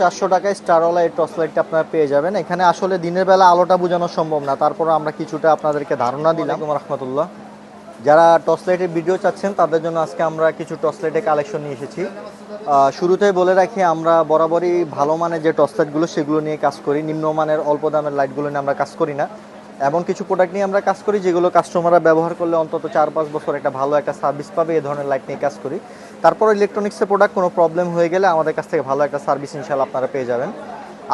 চারশো টাকায় স্টারওয়ালা এই টর্চ লাইটটা আপনারা পেয়ে যাবেন। এখানে আসলে দিনের বেলা আলোটা বোঝানো সম্ভব না তারপর আমরা কিছুটা আপনাদেরকে ধারণা দিলাম। রহমতুল্লাহ। যারা টর্চ লাইটের ভিডিও চাচ্ছেন তাদের জন্য আজকে আমরা কিছু টর্চ লাইটের কালেকশন নিয়ে এসেছি। শুরুতে শুরুতেই বলে রাখি আমরা বরাবরই ভালো মানের যে টর্চ লাইটগুলো সেগুলো নিয়ে কাজ করি। নিম্নমানের অল্প দামের লাইটগুলো নিয়ে আমরা কাজ করি না। এমন কিছু প্রোডাক্ট নিয়ে আমরা কাজ করি যেগুলো কাস্টমাররা ব্যবহার করলে অন্তত চার পাঁচ বছর একটা ভালো একটা সার্ভিস পাবে, এ ধরনের লাইট নিয়ে কাজ করি। তারপর ইলেকট্রনিক্সের প্রোডাক্ট কোনো প্রবলেম হয়ে গেলে আমাদের কাছ থেকে ভালো একটা সার্ভিস ইনশাল্লাহ আপনারা পেয়ে যাবেন।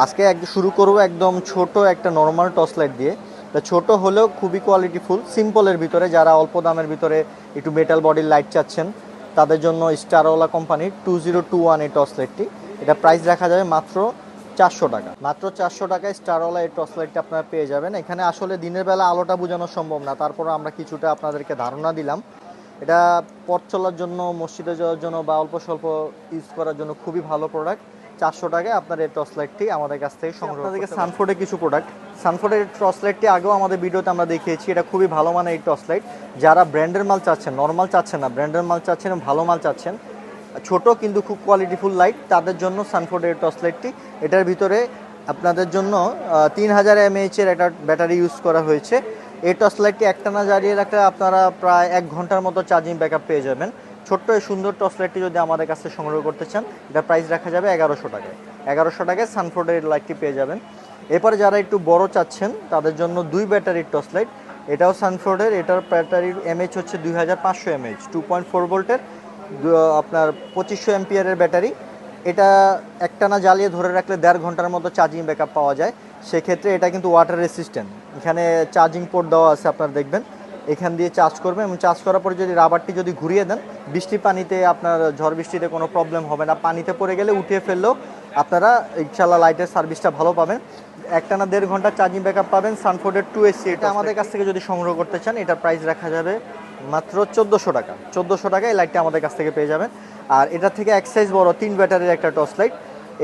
আজকে একদম শুরু করব একদম ছোট একটা নর্মাল টর্চ লাইট দিয়ে। তা ছোট হলেও খুবই কোয়ালিটিফুল সিম্পলের ভিতরে যারা অল্প দামের ভিতরে একটু মেটাল বডির লাইট চাচ্ছেন, তাদের জন্য স্টারওয়ালা কোম্পানির টু জিরো টু ওয়ান এই টর্চ লাইটটি এটা প্রাইস রাখা যাবে মাত্র চারশো টাকা। মাত্র চারশো টাকায় স্টারওয়ালা এই টর্চ লাইটটা আপনারা পেয়ে যাবেন। এখানে আসলে দিনের বেলা আলোটা বোঝানো সম্ভব না। তারপর আমরা কিছুটা আপনাদেরকে ধারণা দিলাম। এটা পথ চলার জন্য মসজিদে যাওয়ার জন্য বা অল্প স্বল্প ইউজ করার জন্য খুবই ভালো প্রোডাক্ট চারশো টাকায় আপনার এই টর্চ লাইটটি আমাদের কাছ থেকে সংগ্রহ আপনাদেরকে সানফোর্ডের কিছু প্রোডাক্ট সানফোর্ডের টর্চ লাইটটি আগেও আমাদের ভিডিওতে আমরা দেখিয়েছি। এটা খুবই ভালো মানের এই টর্চ লাইট যারা ব্র্যান্ডের মাল চাচ্ছেন নর্মাল চাচ্ছেন না ব্র্যান্ডের মাল চাচ্ছেন ভালো মাল চাচ্ছেন ছোট কিন্তু খুব কোয়ালিটিফুল লাইট তাদের জন্য সানফোর্ডের টর্চ লাইটটি এটার ভিতরে আপনাদের জন্য তিন হাজার এমএইচ এর একটা ব্যাটারি ইউজ করা হয়েছে। এই টর্চ লাইটটি একটানা জ্বালিয়ে রাখলে আপনারা প্রায় এক ঘণ্টার মতো চার্জিং ব্যাকআপ পেয়ে যাবেন। ছোট্ট সুন্দর টর্চ লাইটটি যদি আমাদের কাছে সংগ্রহ করতে চান, এটা প্রাইস রাখা যাবে এগারোশো টাকায়। এগারোশো টাকায় সানফোর্ডের লাইটটি পেয়ে যাবেন। এরপরে যারা একটু বড় চাচ্ছেন, তাদের জন্য দুই ব্যাটারির টর্চ লাইট এটাও সানফোর্ডের এটার ব্যাটারির এমএইচ হচ্ছে দুই হাজার পাঁচশো এমএইচ টু পয়েন্ট ফোর ভোল্টের আপনার পঁচিশশো এমপিয়ারের ব্যাটারি। এটা একটানা জ্বালিয়ে ধরে রাখলে দেড় ঘণ্টার মতো চার্জিং ব্যাকআপ পাওয়া যায়। সেক্ষেত্রে এটা কিন্তু ওয়াটার রেসিস্ট্যান্ট এখানে চার্জিং পোর্ট দেওয়া আছে, আপনারা দেখবেন। এখান দিয়ে চার্জ করবেন এবং চার্জ করার পরে যদি রাবারটি যদি ঘুরিয়ে দেন বৃষ্টি পানিতে আপনার, ঝড় বৃষ্টিতে কোনো প্রবলেম হবে না। পানিতে পড়ে গেলে উঠিয়ে ফেললেও আপনারা ইনশাল্লাহ লাইটের সার্ভিসটা ভালো পাবেন। একটানা দেড় ঘণ্টা চার্জিং ব্যাকআপ পাবেন সানফোর্ডের টু এসি এটা আমাদের কাছ থেকে যদি সংগ্রহ করতে চান, এটার প্রাইস রাখা যাবে মাত্র চোদ্দোশো টাকা। চোদ্দোশো টাকা এই লাইটটা আমাদের কাছ থেকে পেয়ে যাবেন। আর এটা থেকে এক সাইজ বড়, তিন ব্যাটারির একটা টর্চ লাইট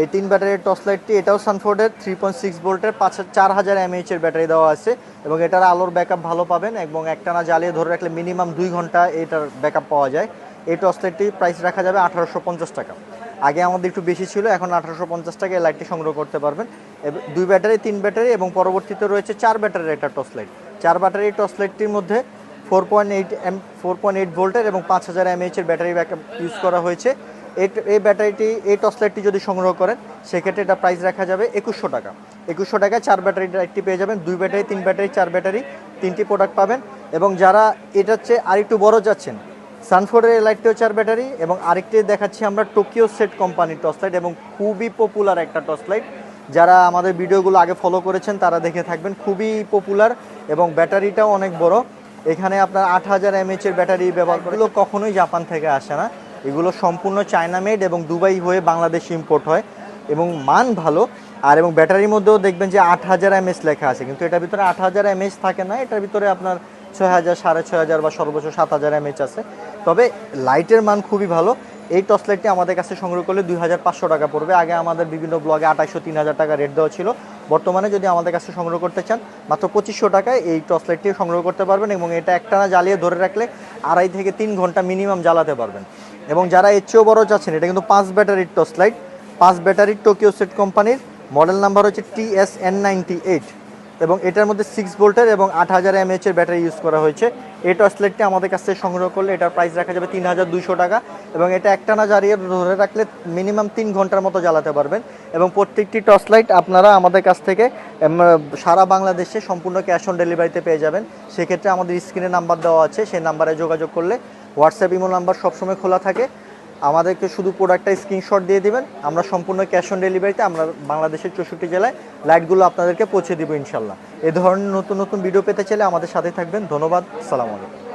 এই তিন ব্যাটারির টর্চ লাইটটি এটাও সানফোর্ডের থ্রি পয়েন্ট সিক্স ভোল্টের পাঁচ চার হাজার এমএইচ এর ব্যাটারি দেওয়া আছে। এবং এটার আলোর ব্যাকআপ ভালো পাবেন এবং একটানা জ্বালিয়ে ধরে রাখলে মিনিমাম দুই ঘণ্টা এটার ব্যাকআপ পাওয়া যায়। এই টর্চ লাইটটি প্রাইস রাখা যাবে আঠারোশো পঞ্চাশ টাকা। আগে আমাদের একটু বেশি ছিল, এখন আঠারোশো পঞ্চাশ টাকা এই লাইটটি সংগ্রহ করতে পারবেন। দুই ব্যাটারি তিন ব্যাটারি এবং পরবর্তীতে রয়েছে চার ব্যাটারির একটা টর্চ লাইট চার ব্যাটারি টর্চ লাইটটির মধ্যে four point eight M, four point eight ভোল্টের এবং পাঁচ হাজার এমএইচের ব্যাটারি ব্যাকআপ ইউজ করা হয়েছে। এই ব্যাটারিটি, এই টর্চ লাইটটি যদি সংগ্রহ করেন, সেক্ষেত্রে এটা প্রাইস রাখা যাবে একুশশো টাকা। একুশশো টাকায় চার ব্যাটারি লাইটটি পেয়ে যাবেন, দুই ব্যাটারি, তিন ব্যাটারি, চার ব্যাটারি, তিনটি প্রোডাক্ট পাবেন এবং যারা এটা হচ্ছে আরেকটু বড় যাচ্ছেন সানফোর্ডের লাইটটিও চার ব্যাটারি এবং আরেকটি দেখাচ্ছি আমরা টোকিও সেট কোম্পানির টর্চ লাইট এবং খুবই পপুলার একটা টর্চ লাইট। যারা আমাদের ভিডিওগুলো আগে ফলো করেছেন, তারা দেখে থাকবেন, খুবই পপুলার এবং ব্যাটারিটাও অনেক বড়। এখানে আপনার আট হাজার এমএচ এর ব্যাটারি ব্যবহার এগুলো কখনোই জাপান থেকে আসে না। এগুলো সম্পূর্ণ চায়না মেড এবং দুবাই হয়ে বাংলাদেশ ইম্পোর্ট হয় এবং মান ভালো। আর এবং ব্যাটারির মধ্যেও দেখবেন যে আট হাজার এমএস লেখা আছে। কিন্তু এটার ভিতরে আট হাজার এমএস থাকে না, এটার ভিতরে আপনার ছয় হাজার, সাড়ে ছয় হাজার বা সর্বোচ্চ সাত হাজার এমএচ আছে। তবে লাইটের মান খুবই ভালো। এই টর্চ লাইটটি আমাদের কাছে সংগ্রহ করলে দুই হাজার পাঁচশো টাকা পড়বে। আগে আমাদের বিভিন্ন ব্লগে আঠাইশো, তিন হাজার টাকা রেট দেওয়া ছিল। বর্তমানে যদি আমাদের কাছে সংগ্রহ করতে চান, মাত্র পঁচিশশো টাকায় এই টর্চ লাইটটি সংগ্রহ করতে পারবেন এবং এটা একটানা জ্বালিয়ে ধরে রাখলে আড়াই থেকে তিন ঘণ্টা মিনিমাম জ্বালাতে পারবেন। এবং যারা এর চেয়েও বড় চাচ্ছেন, এটা কিন্তু পাঁচ ব্যাটারির টর্চ লাইট পাঁচ ব্যাটারির টোকিও সেট কোম্পানির মডেল নাম্বার হচ্ছে T S N ninety eight এবং এটার মধ্যে সিক্স ভোল্টের এবং আট হাজার এমএইচ এর ব্যাটারি ইউজ করা হয়েছে। এই টর্চ লাইটটি আমাদের কাছ থেকে সংগ্রহ করলে এটার প্রাইস রাখা যাবে তিন হাজার দুশো টাকা এবং এটা একটানা জ্বালিয়ে ধরে রাখলে মিনিমাম তিন ঘণ্টার মতো জ্বালাতে পারবেন এবং প্রত্যেকটি টর্চ লাইট আপনারা আমাদের কাছ থেকে সারা বাংলাদেশে সম্পূর্ণ ক্যাশ অন ডেলিভারিতে পেয়ে যাবেন। সেক্ষেত্রে আমাদের স্ক্রিনে নাম্বার দেওয়া আছে, সেই নাম্বারে যোগাযোগ করলে হোয়াটসঅ্যাপ ইমো নাম্বার সবসময় খোলা থাকে। আমাদেরকে শুধু প্রোডাক্টটা স্ক্রিনশট দিয়ে দেবেন। আমরা সম্পূর্ণ ক্যাশ অন ডেলিভারিতে আমরা বাংলাদেশের চৌষট্টি জেলায় লাইটগুলো আপনাদেরকে পৌঁছে দেবো ইনশাল্লাহ। এ ধরনের নতুন নতুন ভিডিও পেতে চাইলে আমাদের সাথে থাকবেন। ধন্যবাদ। সালাম আলাইকুম।